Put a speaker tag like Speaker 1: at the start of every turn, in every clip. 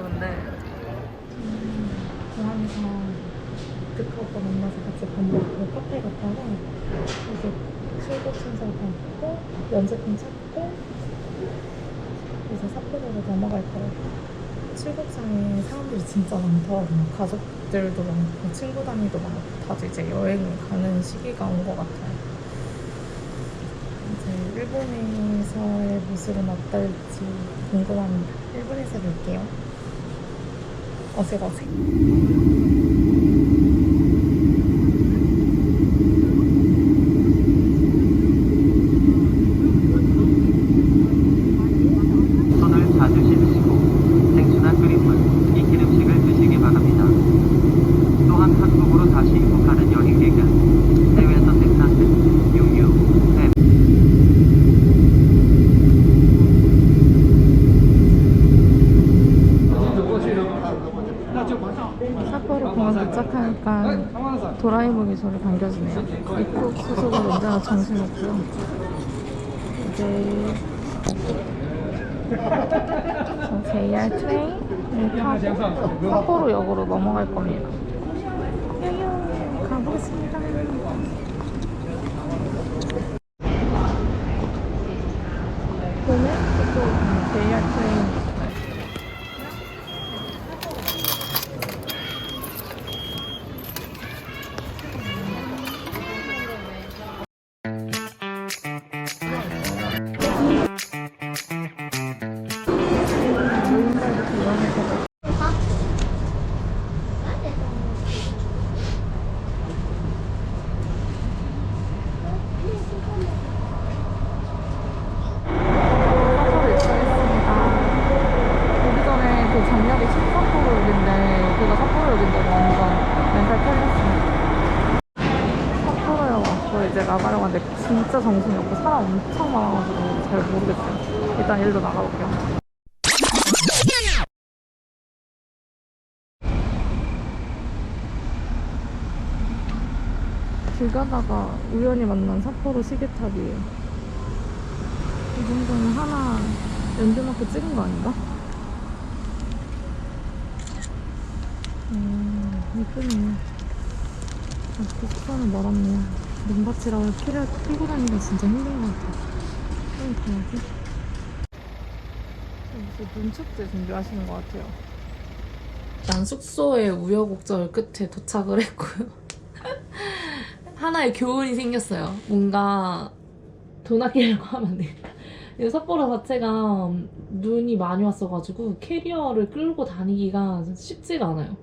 Speaker 1: 많다 근데 공항에서 득하고 만나서 같이 밥 먹고 카페 갔다가 이제 출국 순서 받고 면접좀 찾고 이제 삿포로로 넘어갈 거예요 출국장에 사람들이 진짜 많더라고요 가족들도 많고 친구 단위도 많고 다들 이제 여행을 가는 시기가 온 것 같아요 이제 일본에서의 모습은 어떨지 궁금합니다. 일본에서 볼게요. 어색 어색.
Speaker 2: 손을 자주 씻으시고 생수나 끓인 물, 익힌 음식을 드시기 바랍니다. 또한 한국으로 다시 입국하는 여행객은 해외에서 생산된 육류, 햄,
Speaker 1: 삿포로 공항 도착하니까 도라이몽이 저를 반겨주네요. 입국 수속은 언제나 정신없고요. 이제 저 JR 트레인을 타고 삿포로 역으로 넘어갈 겁니다. 야유, 가보겠습니다. 보면 또 JR 트레인 여긴데 완전 멘탈 털렸습니다. 삿포로에 왔고 이제 나가려고 하는데 진짜 정신이 없고 사람 엄청 많아가지고 잘 모르겠어요. 일단 일로 나가볼게요. 길 가다가 우연히 만난 삿포로 시계탑이에요. 이 정도면 하나 연두마크 찍은 거 아닌가? 음, 이쁘네요. 아, 고스파는 멀었네요. 눈밭이라 키를 끌고 다니기가 진짜 힘든 것 같아요. 좀 가야지. 무슨 눈축제 준비하시는 것 같아요. 난 숙소의 우여곡절 끝에 도착을 했고요. 하나의 교훈이 생겼어요. 뭔가 돈 아끼려고 하면 안 되겠다. 이 삿포로 자체가 눈이 많이 왔어가지고 캐리어를 끌고 다니기가 쉽지가 않아요.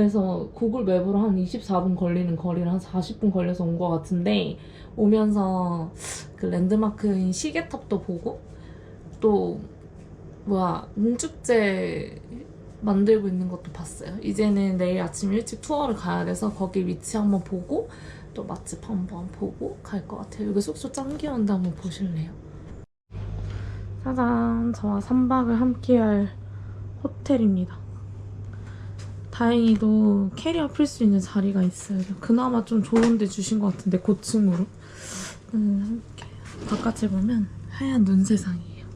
Speaker 1: 그래서 구글 맵으로 한 24분 걸리는 거리를 한 40분 걸려서 온 것 같은데 오면서 그 랜드마크인 시계탑도 보고 또 뭐야 음축제 만들고 있는 것도 봤어요. 이제는 내일 아침 일찍 투어를 가야 돼서 거기 위치 한번 보고 또 맛집 한번 보고 갈 것 같아요. 여기 숙소 짱 귀여운데 한번 보실래요? 짜잔, 저와 3박을 함께할 호텔입니다. 다행히도 캐리어 풀 수 있는 자리가 있어요. 그나마 좀 좋은 데 주신 것 같은데 고층으로. 음, 바깥을 보면 하얀 눈 세상이에요.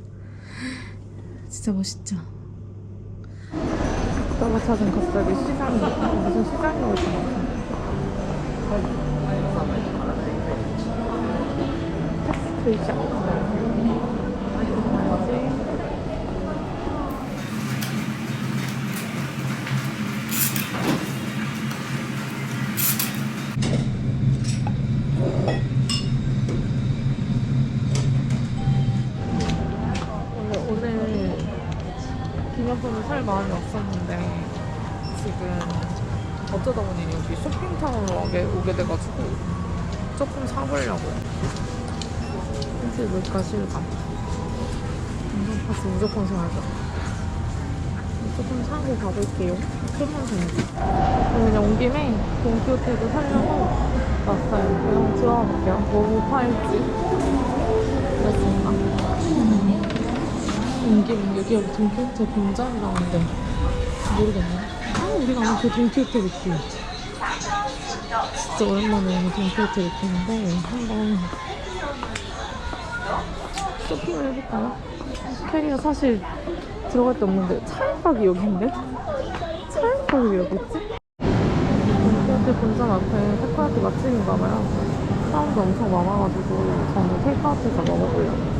Speaker 1: 진짜 멋있죠? 아까 찾은 갑자기 시장이 무슨 시장이 올것 같은데. 패스트리샵. 살 마음이 없었는데 지금 어쩌다 보니 여기 쇼핑타운으로 오게, 오게 돼가지고 조금 사보려고요. 사실 물가 실감. 인상 파스 무조건 사야죠. 조금 사고 가볼게요. 큰만 되니까. 그냥 온 김에 동키호테도 사려고 왔어요. 그냥 들어가 볼게요. 뭐 팔지? 온 김에 여기가 동키호테 본점이라는데 모르겠네. 아, 우리가 아는 그 동키호테 느낌. 진짜 오랜만에 오는 동키호테 느낌인데 한번 쇼핑을 해볼까요? 캐리어 사실 들어갈 데 없는데 차량박이 여기 있네? 차량박이 왜 여기 있지? 롯데 본점 앞에 테이크아웃 맛집인가봐요. 사람도 엄청 많아가지고 저는 테이크아웃에서 먹어보려고.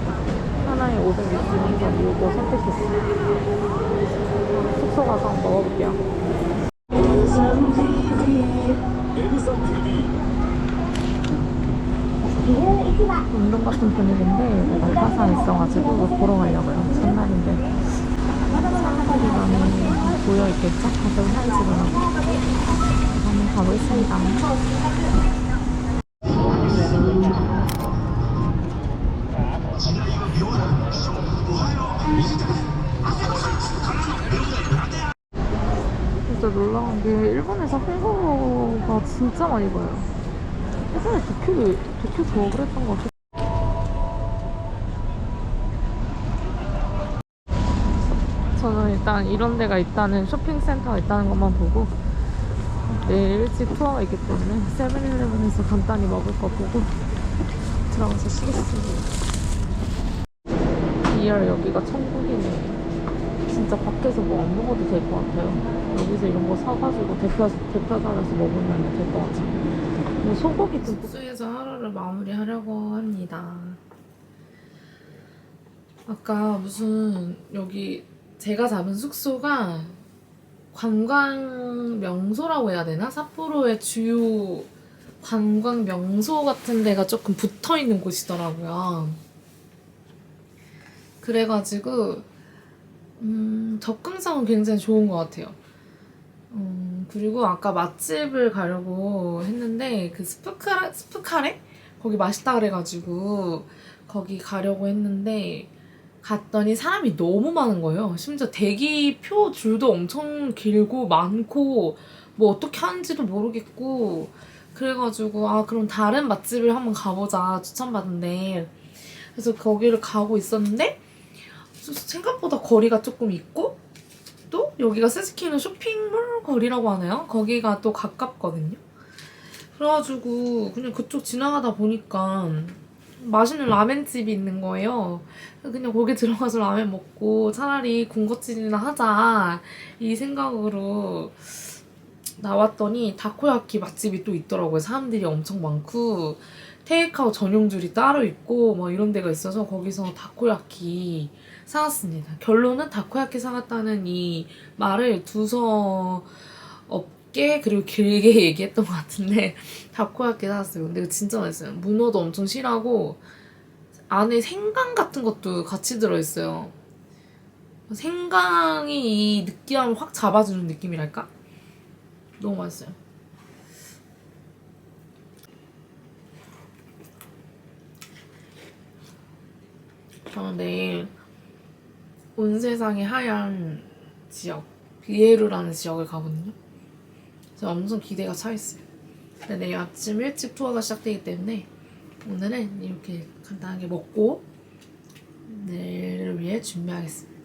Speaker 1: 하나에 560원 이거 선택했어요. 숙소 가서 한번 먹어볼게요. 운동 같은 분위기인데 날파산 있어가지고 보러 가려고요. 첫날인데 사람들이 많이 모여있겠죠? 다들 사진 찍으려고 한번 가보겠습니다. 진짜 많이 보여요. 예전에 도쿄도 도쿄 더 그랬던 것 같아. 저는 일단 이런 데가 있다는 쇼핑센터가 있다는 것만 보고 내일 일찍 투어가 있기 때문에 세븐일레븐에서 간단히 먹을 거 보고 들어가서 쉬겠습니다. 리얼 여기가 천국이네. 진짜 밖에서 뭐 안 먹어도 될 것 같아요. 여기서 이런 거 사가지고 대표 대표관에서 먹으면 될 것 같아요. 뭐 소고기 좀 숙소에서 하루를 마무리하려고 합니다. 아까 무슨 여기 제가 잡은 숙소가 관광 명소라고 해야 되나? 삿포로의 주요 관광 명소 같은 데가 조금 붙어 있는 곳이더라고요. 그래가지고 음, 접근성은 굉장히 좋은 것 같아요. 음, 그리고 아까 맛집을 가려고 했는데 그 스프카레 스프카레 거기 맛있다 그래가지고 거기 가려고 했는데 갔더니 사람이 너무 많은 거예요. 심지어 대기표 줄도 엄청 길고 많고 뭐 어떻게 하는지도 모르겠고 그래가지고 아 그럼 다른 맛집을 한번 가보자 추천받은데 그래서 거기를 가고 있었는데 생각보다 거리가 조금 있고 또 여기가 스스키는 쇼핑몰 거리라고 하나요? 거기가 또 가깝거든요. 그래가지고 그냥 그쪽 지나가다 보니까 맛있는 라멘집이 있는 거예요. 그냥 거기 들어가서 라면 먹고 차라리 군것질이나 하자 이 생각으로 나왔더니 다코야키 맛집이 또 있더라고요. 사람들이 엄청 많고 테이크아웃 전용 줄이 따로 있고 뭐 이런 데가 있어서 거기서 다코야키 사왔습니다. 결론은 다코야키 사갔다는 이 말을 두서 없게 그리고 길게 얘기했던 것 같은데 다코야키 사왔어요. 근데 진짜 맛있어요. 문어도 엄청 실하고 안에 생강 같은 것도 같이 들어있어요. 생강이 이 느끼함을 확 잡아주는 느낌이랄까? 너무 맛있어요. 저는 내일 온 세상의 하얀 지역 비에루라는 지역을 가거든요. 그래서 엄청 기대가 차 있어요. 근데 내일 아침 일찍 투어가 시작되기 때문에 오늘은 이렇게 간단하게 먹고 내일을 위해 준비하겠습니다.